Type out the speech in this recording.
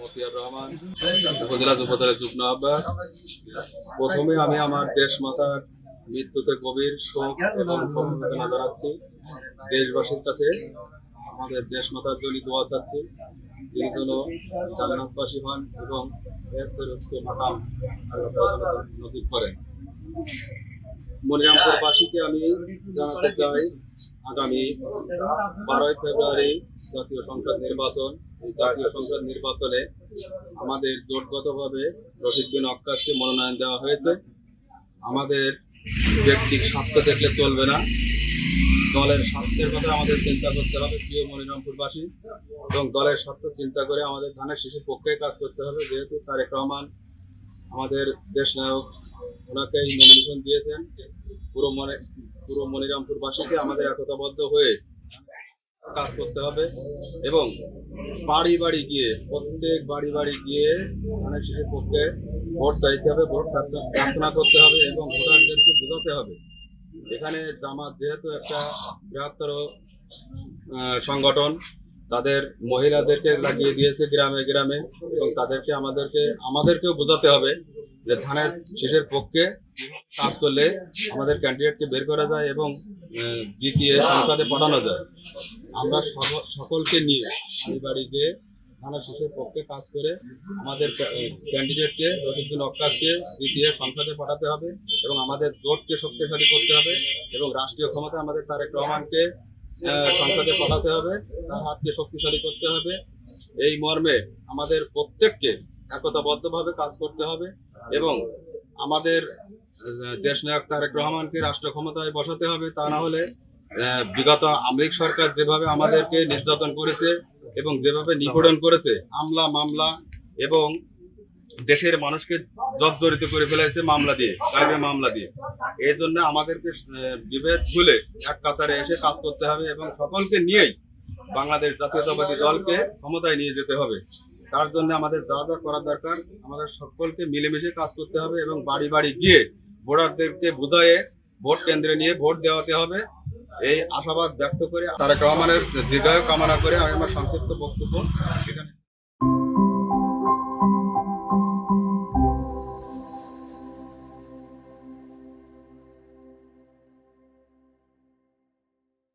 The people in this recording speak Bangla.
মতিয়ার রহমান, উপজেলা যুবদলের যুগ্ম আহ্বায়ক। প্রথমে আমি আমার দেশ মাতার মৃত্যুতে গভীর শোক এবং সমবেদনা জানাচ্ছি। দেশবাসীর কাছে আমাদের দেশ মাতার জন্য দোয়া চাচ্ছি। তিনি যেন জান্নাতবাসী হন এবং আল্লাহ করেন। মনিরামপুরবাসীকে আমি জানাতে চাই, আগামী বারোই ফেব্রুয়ারি জাতীয় সংসদ নির্বাচন জাতীয় সংসদ নির্বাচনে আমাদের জোটগতভাবে রশিদ বিন অক্কাসকে মনোনয়ন দেওয়া হয়েছে। আমাদের ব্যক্তিক স্বার্থ দেখলে চলবে না। দলের স্বার্থের কথা আমাদের চিন্তা করতে হবে, প্রিয় মনিরামপুরবাসী। এবং দলের স্বার্থ চিন্তা করে আমাদের ধানের শিশুর পক্ষে কাজ করতে হবে, যেহেতু তারেক রহমান আমাদের দেশ নায়ক, ওনাকেই নমিনেশন দিয়েছেন। পুরো মনে পুরো মনিরামপুরবাসীকে আমাদের একতাবদ্ধ হয়ে কাজ করতে হবে এবং বাড়ি বাড়ি গিয়ে, প্রত্যেক বাড়ি বাড়ি গিয়ে মানে শিশুর পক্ষে ভোট চাইতে হবে, ভোট প্রার্থনা করতে হবে এবং ভোটারদেরকে বোঝাতে হবে। এখানে জামাত যেহেতু একটা বৃহত্তর সংগঠন, তাদের মহিলাদেরকে লাগিয়ে দিয়েছে গ্রামে গ্রামে এবং তাদেরকে আমাদেরকে, আমাদেরকেও বোঝাতে হবে। যে ধানের শেষের পক্ষে কাজ করলে আমাদের ক্যান্ডিডেটকে বের করা যায় এবং জিতিয়ে সংসদে পাঠানো যায়। আমরা সকলকে নিয়ে বাড়ি বাড়ি গিয়ে ধানের শেষের পক্ষে কাজ করে আমাদের ক্যান্ডিডেটকে রশিদুদ্দিন অক্কাসকে জিতিয়ে সংসদে পাঠাতে হবে এবং আমাদের জোটকে শক্তিশালী করতে হবে এবং রাষ্ট্রীয় ক্ষমতা আমাদের তারেক রহমানকে সংসদে পাঠাতে হবে, তার হাতকে শক্তিশালী করতে হবে। এই মর্মে আমাদের প্রত্যেককে একতাবদ্ধভাবে কাজ করতে হবে এবং আমাদের আহ, দেশনায়ক তারেক রহমানকে রাষ্ট্র ক্ষমতায় বসাতে হবে। তা না হলে বিগত আমলিক সরকার যেভাবে আমাদেরকে নির্যাতন করেছে এবং যেভাবে নিপীড়ন করেছে আমলা মামলা এবং দেশের মানুষকে জর্জরিত করে ফেলেছে মামলা দিয়ে গাইবে মামলা দিয়ে। এই জন্য আমাদেরকে বিভেদ ভুলে এক কাতারে এসে কাজ করতে হবে এবং সকলকে নিয়েই বাংলাদেশ জাতীয়তাবাদী দলকে ক্ষমতায় নিয়ে যেতে হবে। তার জন্য আমাদের যা যা করা দরকার, আমাদের সকলকে মিলেমিশে কাজ করতে হবে এবং বাড়ি বাড়ি গিয়ে ভোটারদেরকে বুঝায়ে ভোট কেন্দ্রে নিয়ে ভোট দেওয়াতে হবে। এই আশাবাদ ব্যক্ত করে তারেক রহমানের দীর্ঘায়ু কামনা করে আমি আমার সংক্ষিপ্ত বক্তব্য এখানে